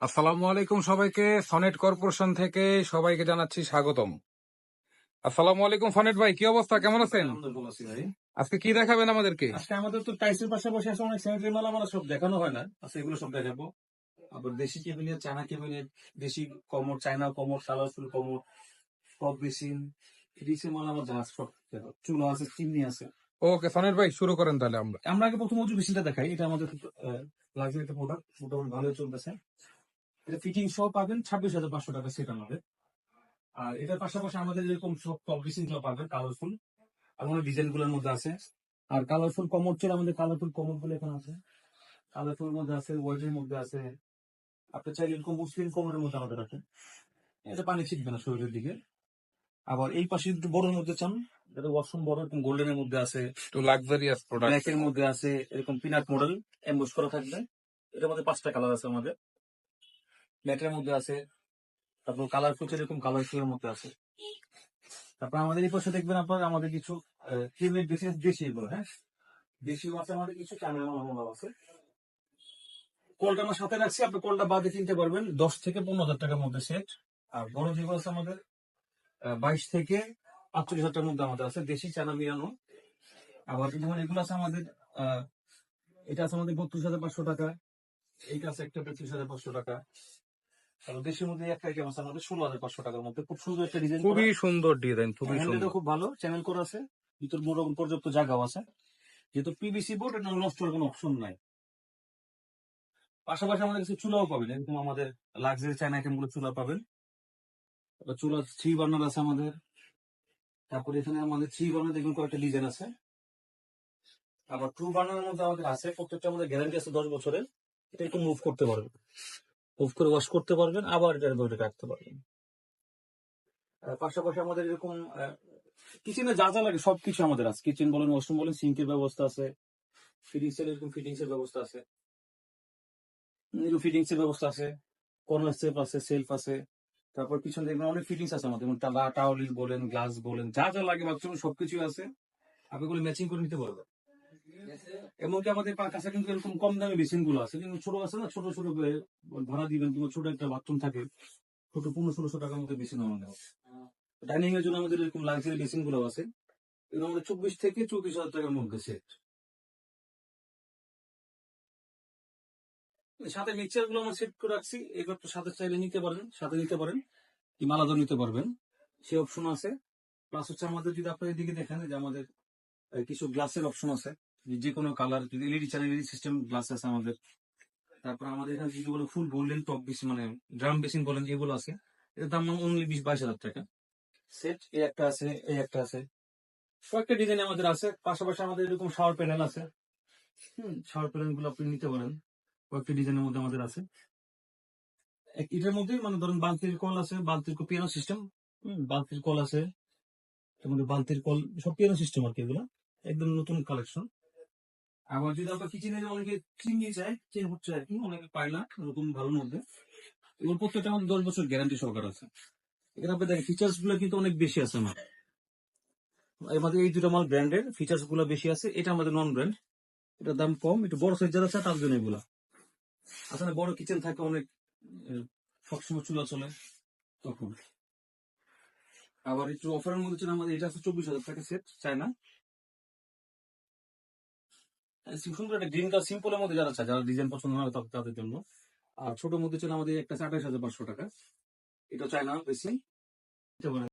আসসালামু আলাইকুম সবাইকে সনেট কর্পোরেশন থেকে সবাইকে জানাচ্ছি স্বাগতম। আসসালামু আলাইকুম সনেট ভাই কি অবস্থা? কেমন আছেন। আজকে কি দেখাবেন আমাদেরকে? আজকে আমাদের তো টাইসের পাশাপাশি আছে অনেক স্যানিটারি মাল আমরা সব দেখানো হয় না। আচ্ছা এগুলো সব দেখাবো। আবার দেশি কেবিনেট চায়না কেবিনেট দেশি কমর চায়না কমর কালারফুল কমর টপ বেসিন রিসে মাল আমার যা সব। চুলা আছে চিমনি আছে। ওকে সনেট ভাই শুরু করেন তাহলে আমরা। আমরা আগে প্রথম উঁচু বেসিনটা দেখাই। এটা আমাদের লাক্সারি একটা প্রোডাক্ট মোটামুটি ভালো চলতেছে। এটা ফিটিং সহ পাবেন ছাব্বিশ হাজার পাঁচশো টাকা সেট আমাদের। আর এটার পাশাপাশি আমাদের এরকম সবগুলো পাবেন কালারফুল আর অনেক ডিজাইনগুলোর মধ্যে আছে। আর কালারফুল কমর চলে আমাদের কালারফুল কমরগুলো এখানে আছে। কালারফুল মধ্যে আছে হোয়াইটের মধ্যে আছে। আপনি চাইলে এরকম মুসলিম কমরের মধ্যে আমাদের আছে এটা পানি ছিটবে না শরীরের দিকে। আবার এই পাশে একটু বড়ের মধ্যে চান। এটা ওয়াশরুম বড় এরকম গোল্ডেনের মধ্যে আছে। একটু লাক্সারিয়াস প্রোডাক্ট ব্ল্যাকের মধ্যে আছে এরকম পিনাট মডেল এমবোস করা থাকবে। এটার মধ্যে পাঁচটা কালার আছে আমাদের। ম্যাটের মধ্যে আছে, তারপর কালার ফুচ এরকম কালার ফুলের মধ্যে আছে। তারপর আমাদের এই পাশে দেখবেন আপনার, আমাদের কিছু ক্রিমের বেশি দেশি এগুলো হ্যাঁ? দেশি আছে আমাদের কিছু মাল আছে। কলটা আমার সাথে রাখছি? আপনি কলটা বাদে কিনতে পারবেন। দশ থেকে পনেরো হাজার টাকার মধ্যে সেট আর বড় যেগুলো আছে আমাদের বাইশ থেকে আটচল্লিশ হাজার মধ্যে আমাদের আছে। দেশি চানা মিলানো আবার যেমন এগুলো আছে আমাদের এটা আছে আমাদের বত্রিশ হাজার পাঁচশো টাকা। এইটা আছে একটা পঁচিশ হাজার পাঁচশো টাকা। দেশের মধ্যে একটা আইটেম আছে আমাদের ষোলো হাজার পাঁচশো টাকার মধ্যে। খুব সুন্দর একটা ডিজাইন খুবই সুন্দর ডিজাইন খুবই সুন্দর। খুব ভালো চ্যানেল করা আছে ভিতর মোটামুটি পর্যাপ্ত জায়গাও আছে। যেহেতু পিভিসি বোর্ড এটা নষ্ট হওয়ার কোনো অপশন নাই। পাশাপাশি আমাদের কাছে চুলাও পাবেন এরকম আমাদের লাক্সারি চায়না আইটেমগুলো চুলা পাবেন। চুলা থ্রি বার্নার আছে আমাদের। তারপরে এখানে আমাদের থ্রি বার্নার দেখুন কয়েকটা ডিজাইন আছে। আবার টু বার্নারের মধ্যে আমাদের আছে প্রত্যেকটা আমাদের গ্যারান্টি আছে দশ বছরের। এটা একটু মুভ করতে পারবেন। মুভ করে ওয়াশ করতে পারবেন, আবার এটা ধরে রাখতে পারবেন। পাশাপাশি আমাদের এরকম কিচেনে যা যা লাগে সবকিছু আমাদের আছে। কিচেন বলেন ওয়াশরুম বলেন সিঙ্কের ব্যবস্থা আছে। ফিটিংস এর এরকম ফিটিংস এর ব্যবস্থা আছে। ফিটিংস এর ব্যবস্থা আছে। কর্নার সেফ আছে সেলফ আছে। তারপর পিছনে দেখবেন অনেক ফিটিংস আছে আমাদের, যেমন টালা টাওয়ালিল বলেন গ্লাস বলেন, যা যা লাগে বাথরুম সবকিছু আছে। আপনি ম্যাচিং করে নিতে পারবেন। এমনকি আমাদের কাছে কিন্তু এরকম কম দামে বেসিনগুলো আছে। কিন্তু ছোট আছে না? ছোট ছোট ভাড়া দিবেন, কিংবা ছোট একটা বাথরুম থাকে। ছোট পনেরো ষোলোশো টাকার মধ্যে বেসিন আমাদের ডাইনিং এর জন্য আমাদের এরকম লাক্সারি বেসিনগুলো আছে। এগুলো আমাদের চব্বিশ থেকে চব্বিশ হাজার টাকার মধ্যে সেট সাথে মিক্সারগুলো আমরা সেট করে রাখছি। এগুলো তো সাথে চাইলে নিতে পারেন, সাথে নিতে পারেন, কি মালাদা নিতে পারবেন। সে অপশন আছে। প্লাস হচ্ছে আমাদের যদি আপনার এদিকে দেখেন যে আমাদের কিছু গ্লাসের অপশন আছে। যে- কোনো কালার যদি LED channel LED system glass আছে আমাদের। তারপর আমাদের এখানে যেগুলো ফুল গোল্ডেন টপ বেশি মানে ড্রাম বেসিন বলেন, এগুলো আছে। এটার দাম অনলি বিশ বাইশ হাজার টাকা। সেট এই একটা আছে এই একটা আছে। কয়েকটা ডিজাইন আমাদের আছে, পাশাপাশি আমাদের এরকম শাওয়ার প্যানেল আছে। শাওয়ার প্যানেলগুলো আপনি নিতে পারেন। কয়েকটা ডিজাইনের মধ্যে আমাদের আছে। এটার মধ্যে মানে ধরুন বালতির কল আছে, বালতির পিয়ানো সিস্টেম বালতির কল আছে। এর মধ্যে বালতির কল, সব পিয়ানো সিস্টেম আর কি এগুলো। একদম নতুন কালেকশন আবার যদি আপনার কিচেনে অনেকে চিনি চায় চেন হচ্ছে আর কি, অনেকে পায় না, নতুন ভালোর মধ্যে। এগুলো প্রত্যেকটা আমাদের দশ বছর গ্যারান্টি সহকার আছে। এখানে আপনি দেখেন ফিচার্সগুলো কিন্তু অনেক বেশি আছে আমার। আমাদের এই দুটো মাল ব্র্যান্ডের ফিচার্সগুলো বেশি আছে, এটা আমাদের নন ব্র্যান্ড এটার দাম কম, একটু বড় সাইজ যারা আছে তার জন্য এগুলা। আসলে বড় কিচেন থাকে অনেক সবসময় চুলা চলে তখন। আবার একটু অফারের মধ্যে ছিল আমাদের এটা আছে চব্বিশ হাজার টাকা সেট চায় না সুন্দর একটা গ্রিন কালার সিম্পলের মধ্যে যারা চায়, যারা ডিজাইন পছন্দ হয় তাদের- জন্য। আর ছোট মধ্যে ছিল আমাদের একটা আঠাশ হাজার পাঁচশো টাকা। এটা চায় না বেশি